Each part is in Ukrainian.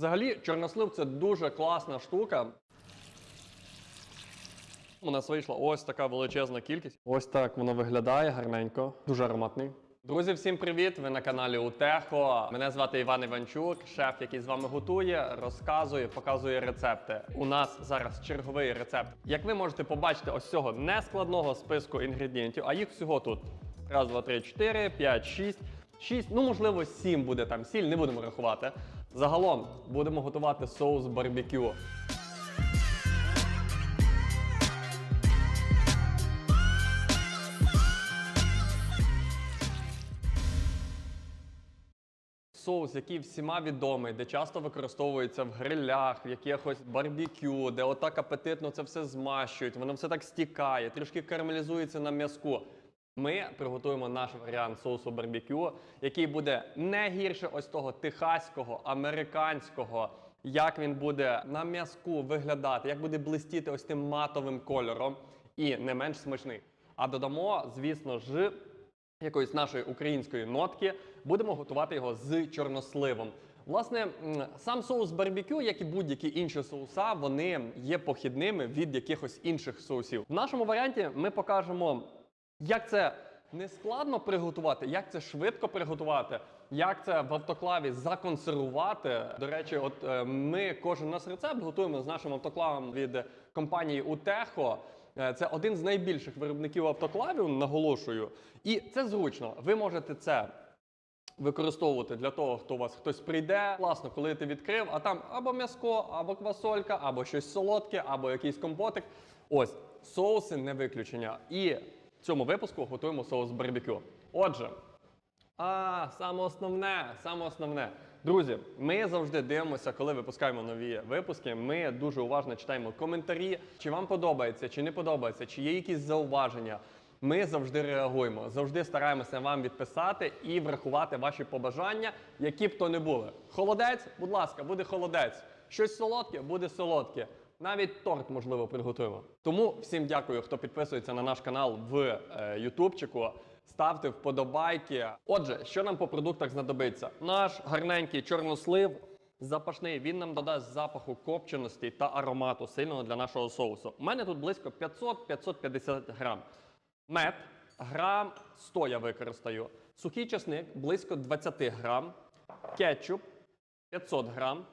Взагалі, чорнослив це дуже класна штука. У нас вийшла ось така величезна кількість. Ось так воно виглядає гарненько, дуже ароматний. Друзі, всім привіт! Ви на каналі Утехо. Мене звати Іван Іванчук, шеф, який з вами готує, розказує, показує рецепти. У нас зараз черговий рецепт. Як ви можете побачити, ось цього нескладного списку інгредієнтів, а їх всього тут раз, два, три, чотири, п'ять, шість. Шість, ну можливо, сім буде там сіль, не будемо рахувати. Загалом будемо готувати соус барбекю. Соус, який всіма відомий, де часто використовується в грилях, в якихось барбекю, де отак апетитно це все змащують, воно все так стікає, трішки карамелізується на м'язку. Ми приготуємо наш варіант соусу барбекю, який буде не гірше ось того техаського, американського, як він буде на м'язку виглядати, як буде блистіти ось тим матовим кольором, і не менш смачний. А додамо, звісно ж, якоїсь нашої української нотки, будемо готувати його з чорносливом. Власне, сам соус барбекю, як і будь-які інші соуса, вони є похідними від якихось інших соусів. В нашому варіанті ми покажемо, як це не складно приготувати, як це швидко приготувати, як це в автоклаві законсервувати. До речі, от е, ми кожен наш рецепт готуємо з нашим автоклавом від компанії Утехо. Е, Це один з найбільших виробників автоклавів, наголошую. І це зручно. Ви можете це використовувати для того, хто у вас хтось прийде. Класно, коли ти відкрив, а там або м'яско, або квасолька, або щось солодке, або якийсь компотик. Ось соуси не виключення. І в цьому випуску готуємо соус барбекю. Отже, а, саме основне, саме основне. Друзі, ми завжди дивимося, коли випускаємо нові випуски. Ми дуже уважно читаємо коментарі, чи вам подобається, чи не подобається, чи є якісь зауваження. Ми завжди реагуємо, завжди стараємося вам відписати і врахувати ваші побажання, які б то не були. Холодець, будь ласка, буде холодець. Щось солодке, буде солодке. Навіть торт, можливо, приготуємо. Тому всім дякую, хто підписується на наш канал в е, Ютубчику. Ставте вподобайки. Отже, що нам по продуктах знадобиться? Наш гарненький чорнослив запашний. Він нам додасть запаху копченості та аромату сильного для нашого соусу. У мене тут близько 500-550 грам. Мед грам 100 я використаю. Сухий чесник близько 20 грам. Кетчуп 500 грам.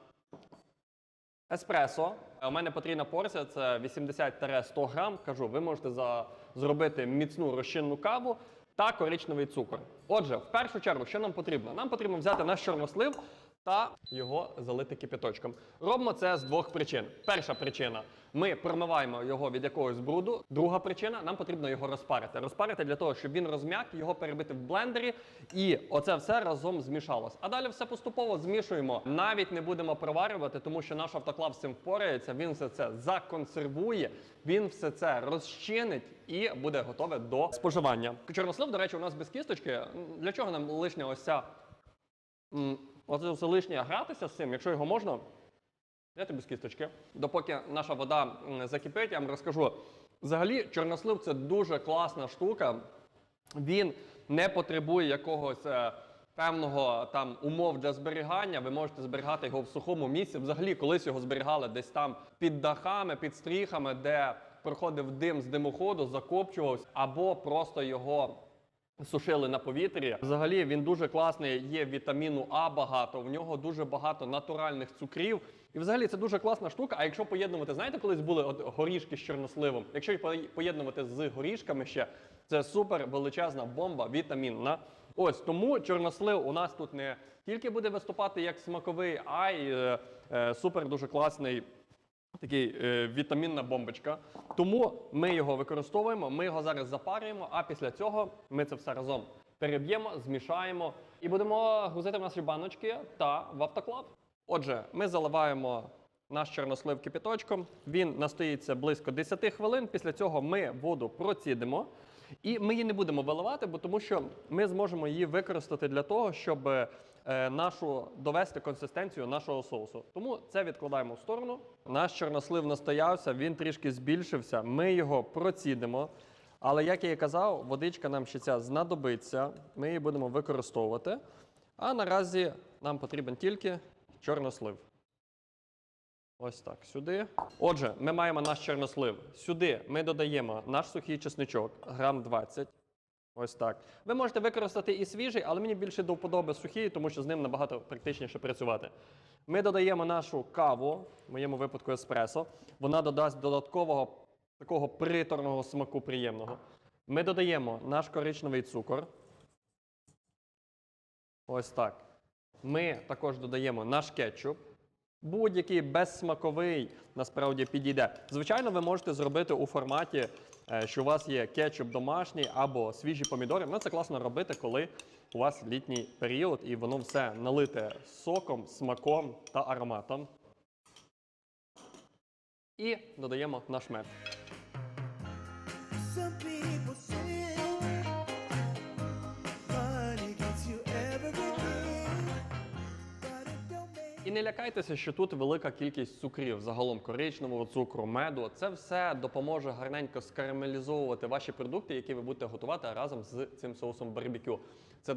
Еспресо. У мене потрібна порція це 80-100 грам. Кажу, ви можете за... зробити міцну розчинну каву та коричневий цукор. Отже, в першу чергу, що нам потрібно? Нам потрібно взяти наш чорнослив та його залити кипяточком. Робимо це з двох причин. Перша причина ми промиваємо його від якогось бруду. Друга причина нам потрібно його розпарити. Розпарити для того, щоб він розм'як, його перебити в блендері, і оце все разом змішалось. А далі все поступово змішуємо. Навіть не будемо проварювати, тому що наш автоклав з цим впорається. Він все це законсервує, він все це розчинить і буде готове до споживання. Чорнослив, до речі, у нас без кісточки. Для чого нам лишня ось ця Оце все лишнє гратися з цим, якщо його можна, дайте без кісточки. Допоки наша вода закипить, я вам розкажу. Взагалі, чорнослив це дуже класна штука. Він не потребує якогось е, певного там умов для зберігання. Ви можете зберігати його в сухому місці. Взагалі, колись його зберігали десь там під дахами, під стріхами, де проходив дим з димоходу, закопчувався, або просто його сушили на повітрі. Взагалі він дуже класний, є вітаміну А багато, в нього дуже багато натуральних цукрів. І взагалі це дуже класна штука. А якщо поєднувати, знаєте, колись були от горішки з чорносливом. Якщо поєднувати з горішками ще, це супер величезна бомба вітамінна. Ось тому чорнослив у нас тут не тільки буде виступати як смаковий, а й е, е, супер дуже класний Такий е, вітамінна бомбочка. Тому ми його використовуємо, ми його зараз запарюємо, а після цього ми це все разом переб'ємо, змішаємо і будемо грузити в наші баночки та в автоклав. Отже, ми заливаємо наш чорнослив кипяточком. Він настоїться близько 10 хвилин. Після цього ми воду процідимо. І ми її не будемо виливати, бо тому що ми зможемо її використати для того, щоб нашу довести консистенцію нашого соусу. Тому це відкладаємо в сторону. Наш чорнослив настоявся, він трішки збільшився. Ми його процідимо. Але як я і казав, водичка нам ще ця знадобиться. Ми її будемо використовувати. А наразі нам потрібен тільки чорнослив. Ось так, сюди. Отже, ми маємо наш чорнослив. Сюди ми додаємо наш сухий чесничок, грам 20. Ось так. Ви можете використати і свіжий, але мені більше до вподоби сухий, тому що з ним набагато практичніше працювати. Ми додаємо нашу каву, в моєму випадку еспресо. Вона додасть додаткового такого приторного смаку приємного. Ми додаємо наш коричневий цукор. Ось так. Ми також додаємо наш кетчуп. Будь-який безсмаковий насправді підійде. Звичайно, ви можете зробити у форматі, що у вас є кетчуп домашній або свіжі помідори. Ну, це класно робити, коли у вас літній період і воно все налите соком, смаком та ароматом. І додаємо наш мед. І не лякайтеся, що тут велика кількість цукрів, загалом коричневого цукру, меду. Це все допоможе гарненько скарамелізовувати ваші продукти, які ви будете готувати разом з цим соусом барбекю. Це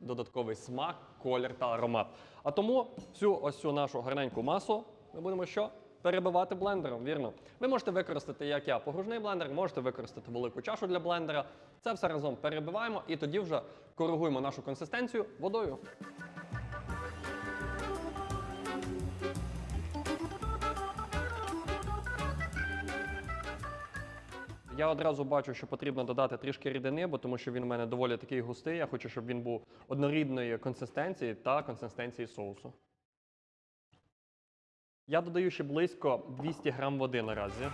додатковий смак, колір та аромат. А тому всю ось цю нашу гарненьку масу ми будемо що? Перебивати блендером, вірно. Ви можете використати, як я, погружний блендер, можете використати велику чашу для блендера. Це все разом перебиваємо і тоді вже коригуємо нашу консистенцію водою. Я одразу бачу, що потрібно додати трішки рідини, бо тому що він у мене доволі такий густий. Я хочу, щоб він був однорідної консистенції та консистенції соусу. Я додаю ще близько 200 грам води наразі.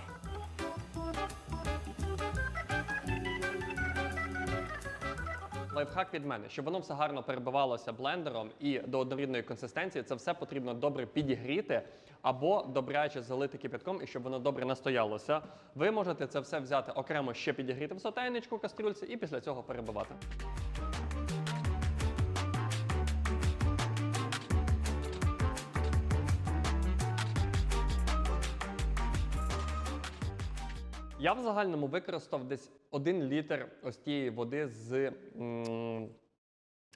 Лайфхак від мене, щоб воно все гарно перебивалося блендером і до однорідної консистенції, це все потрібно добре підігріти або добряче залити кипятком і щоб воно добре настоялося. Ви можете це все взяти окремо ще підігріти в сотейничку, кастрюльці і після цього перебивати. Я в загальному використав десь 1 літр ось тієї води з,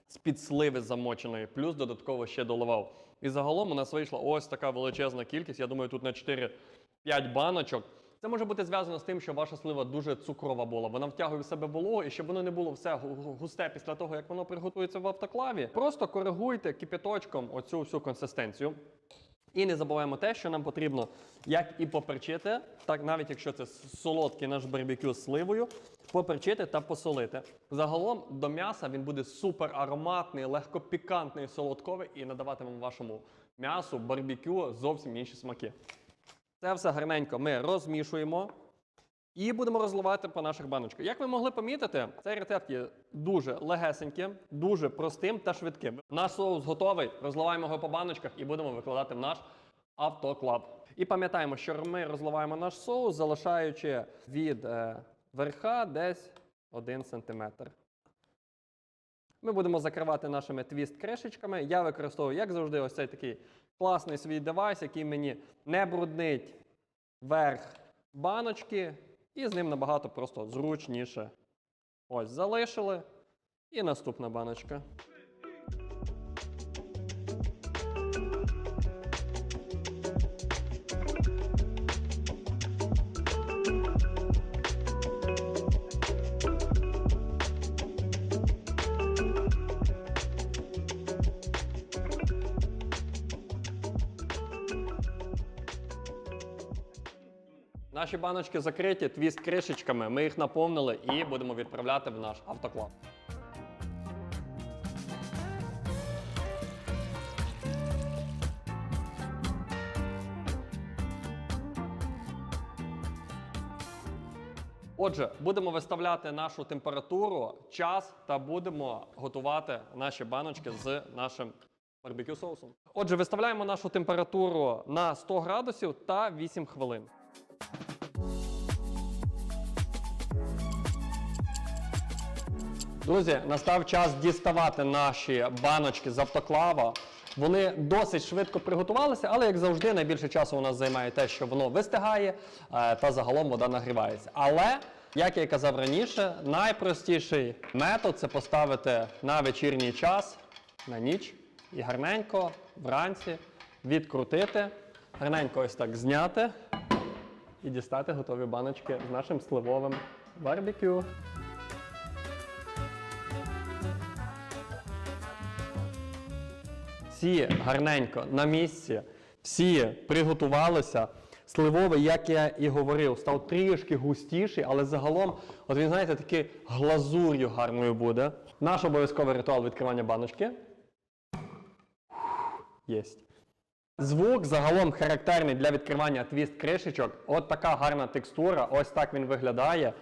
з-під сливи замоченої, плюс додатково ще доливав. І загалом у нас вийшла ось така величезна кількість. Я думаю, тут на 4-5 баночок. Це може бути зв'язано з тим, що ваша слива дуже цукрова була. Вона втягує в себе вологу, і щоб воно не було все гу- гу- густе після того, як воно приготується в автоклаві. Просто коригуйте кипяточком оцю всю консистенцію. І не забуваємо те, що нам потрібно як і поперчити, так навіть якщо це солодкий наш барбекю з сливою, поперчити та посолити. Загалом до м'яса він буде супер ароматний, легкопікантний, солодковий і надаватиме вашому м'ясу барбекю зовсім інші смаки. Це все гарненько ми розмішуємо і будемо розливати по наших баночках. Як ви могли помітити, цей рецепт є дуже легесеньким, дуже простим та швидким. Наш соус готовий, розливаємо його по баночках і будемо викладати в наш автоклаб. І пам'ятаємо, що ми розливаємо наш соус, залишаючи від е, верха десь 1 см. Ми будемо закривати нашими твіст-кришечками. Я використовую, як завжди, ось цей такий класний свій девайс, який мені не бруднить верх баночки, і з ним набагато просто зручніше. Ось, залишили. І наступна баночка. Наші баночки закриті, твіст кришечками. Ми їх наповнили і будемо відправляти в наш автоклав. Отже, будемо виставляти нашу температуру, час та будемо готувати наші баночки з нашим барбекю соусом. Отже, виставляємо нашу температуру на 100 градусів та 8 хвилин. Друзі, настав час діставати наші баночки з автоклава. Вони досить швидко приготувалися, але як завжди, найбільше часу у нас займає те, що воно вистигає е, та загалом вода нагрівається. Але, як я і казав раніше, найпростіший метод це поставити на вечірній час, на ніч і гарненько вранці відкрутити. гарненько ось так зняти і дістати готові баночки з нашим сливовим барбекю. Всі гарненько на місці, всі приготувалися. Сливовий, як я і говорив, став трішки густіший, але загалом, от він, знаєте, такий глазур'ю гарною буде. Наш обов'язковий ритуал відкривання баночки. Єсть. Звук загалом характерний для відкривання твіст кришечок. От така гарна текстура, ось так він виглядає.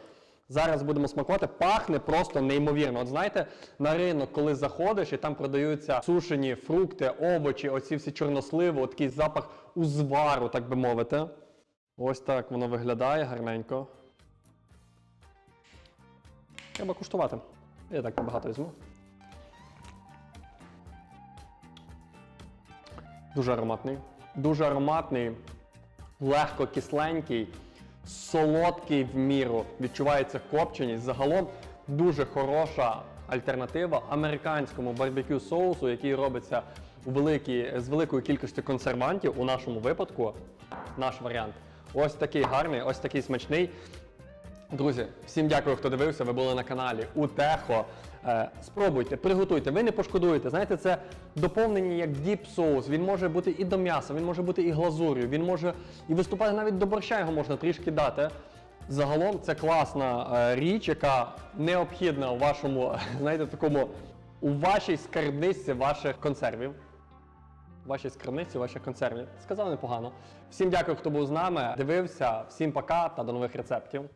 Зараз будемо смакувати, пахне просто неймовірно. От знаєте, на ринок, коли заходиш, і там продаються сушені фрукти, овочі, оці всі чорносливи, такий запах узвару, так би мовити. Ось так воно виглядає гарненько. Треба куштувати. Я так багато візьму. Дуже ароматний. Дуже ароматний, легко кисленький, солодкий в міру. Відчувається копченість. Загалом дуже хороша альтернатива американському барбекю соусу, який робиться у великій, з великою кількістю консервантів. У нашому випадку наш варіант. Ось такий гарний, ось такий смачний. Друзі, всім дякую, хто дивився. Ви були на каналі Утехо. Е, спробуйте, приготуйте, ви не пошкодуєте. Знаєте, це доповнення як діп соус. Він може бути і до м'яса, він може бути і глазур'ю, він може і виступати навіть до борща його можна трішки дати. Загалом це класна е, річ, яка необхідна у вашому, знаєте, такому у вашій скарбниці ваших консервів. В вашій скарбниці, ваших консервів. Сказав непогано. Всім дякую, хто був з нами. Дивився. Всім пока та до нових рецептів.